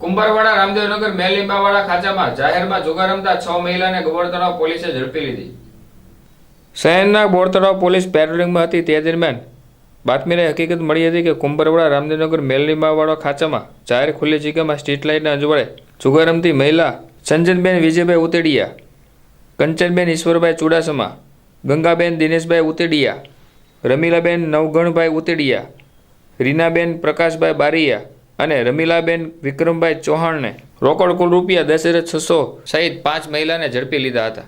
કુંભારવાડા, રામદેવનગર, મેલિંબાવાડા ખાંચામાં જાહેરમાં જુગાર રમતા છ મહિલાને ગોળ પોલીસે ઝડપી લીધી. શહેરના તળાવ પોલીસ પેટ્રોલિંગમાં હતી તે દરમિયાન બાતમીને હકીકત મળી હતી કે કુંભારવાડા, રામદેવનગર, મેલીંબાવાડા ખાંચામાં જાહેર ખુલ્લી જગ્યામાં સ્ટ્રીટ લાઇટના અજવાળે જુગાર રમતી મહિલા સંજનબેન વિજયભાઈ ઉતેડિયા, કંચનબેન ઈશ્વરભાઈ ચુડાસમા, ગંગાબેન દિનેશભાઈ ઉતેડિયા, રમીલાબેન નવગણભાઈ ઉતેડિયા, રીનાબેન પ્રકાશભાઈ બારિયા અને રમીલાબેન વિક્રમભાઈ ચૌહાણને રોકડ કુલ રૂપિયા દસ હજાર છસો સહિત પાંચ મહિલાને ઝડપી લીધા હતા.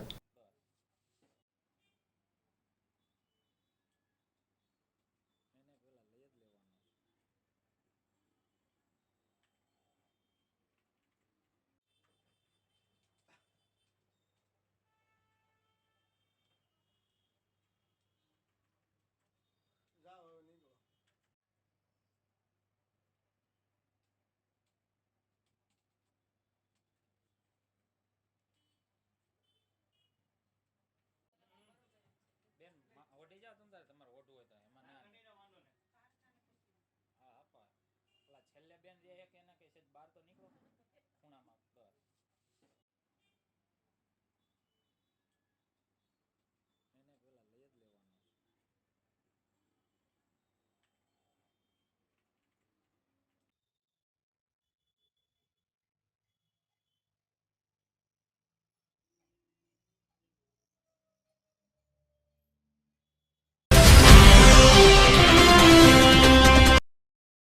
ઓઢી જાઓ તમ તમારે ઓઢું હોય તો એમાં ના હા આપા. પેલા છેલ્લે બેન જે એક એના કહે છે બહાર તો નીકળો. ખૂણામાં